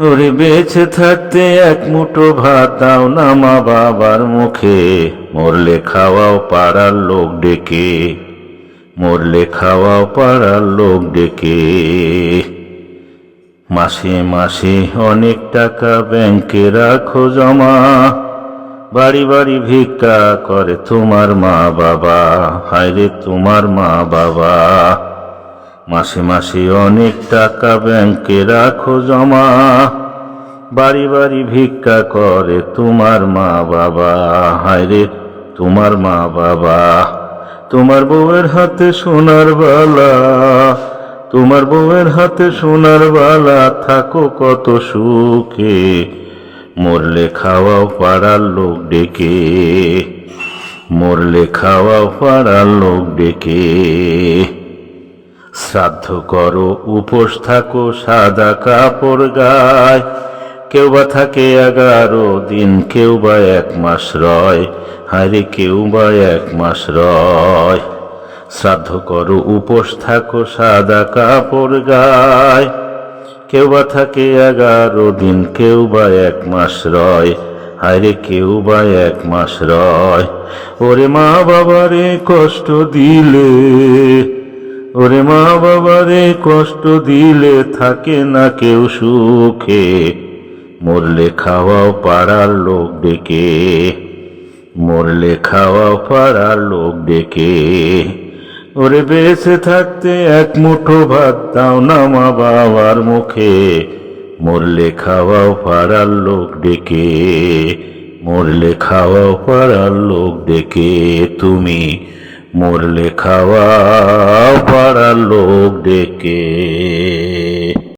ওরে বেঁচে থাকতে এক মুঠো ভাত দাও না মা বাবার মুখে। মরলে খাওয়াও পাড়ার লোক ডেকে। মরলে খাওয়াও পাড়ার লোক ডেকে। মাসে মাসে অনেক টাকা ব্যাংকে রাখো জমা। বাড়ি বাড়ি ভিক্ষা করে তোমার মা বাবা। হায় রে তোমার মা বাবা। মাসে মাসে অনেক টাকা ব্যাংকে রাখো জমা। বাড়ি বাড়ি ভিক্ষা করে তোমার মা বাবা। হায় রে, তোমার মা বাবা। তোমার বউয়ের হাতে সোনার বালা। তোমার বউয়ের হাতে সোনার বালা, থাকো কত সুখে। মরলে খাওয়াও পাড়ার লোক ডেকে। মরলে খাওয়াও পাড়ার লোক ডেকে। শ্রাদ্ধ করো, উপোস থাকো, সাদা কাপড় গায়। কেউ বা থাকে এগারো দিন, কেউ বা এক মাস রয়। হারে কেউ বা এক মাস রয়। শ্রাদ্ধ করো, উপোস থাকো, সাদা কাপড় গায়। কেউ বা থাকে এগারো দিন, কেউ বা এক মাস রয়। হায়রে কেউ বা এক মাস রয়। ওরে মা বাবারে কষ্ট দিলে ওরে মা বাবারে কষ্ট দিলে থাকে না কেউ সুখে। মরলে খাওয়াও পাড়ার লোক ডেকে। মরলে খাওয়াও পাড়ার লোক ডেকে। ওরে বেঁচে থাকতে এক মুঠো ভাত দাও না মা বাবার মুখে। মরলে খাওয়াও পাড়ার লোক ডেকে। মরলে খাওয়াও পাড়ার লোক ডেকে। তুমি মরলে খাওয়াও পাড়ার লোক ডেকে